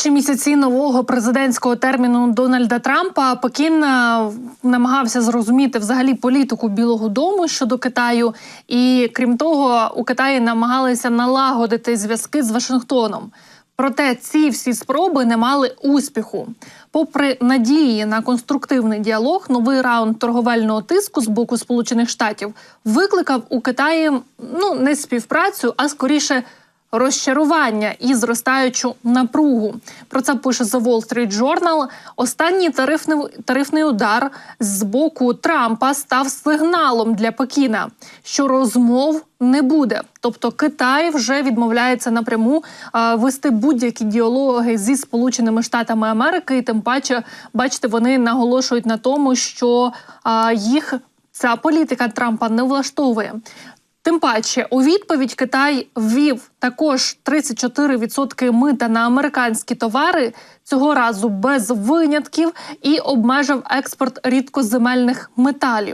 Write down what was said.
перші місяці нового президентського терміну Дональда Трампа Пекін е, намагався зрозуміти взагалі політику Білого Дому щодо Китаю, і крім того, у Китаї намагалися налагодити зв'язки з Вашингтоном. Проте ці всі спроби не мали успіху. Попри надії на конструктивний діалог, новий раунд торговельного тиску з боку Сполучених Штатів викликав у Китаї ну не співпрацю, а скоріше розчарування і зростаючу напругу. Про це пише The Wall Street Journal. Останній тарифний, тарифний удар з боку Трампа став сигналом для Пекіна, що розмов не буде. Тобто Китай вже відмовляється напряму а, вести будь-які діалоги зі Сполученими Штатами Америки, і тим паче, бачите, вони наголошують на тому, що а, їх ця політика Трампа не влаштовує. Тим паче, у відповідь Китай ввів також 34% мита на американські товари цього разу без винятків і обмежив експорт рідкоземельних металів.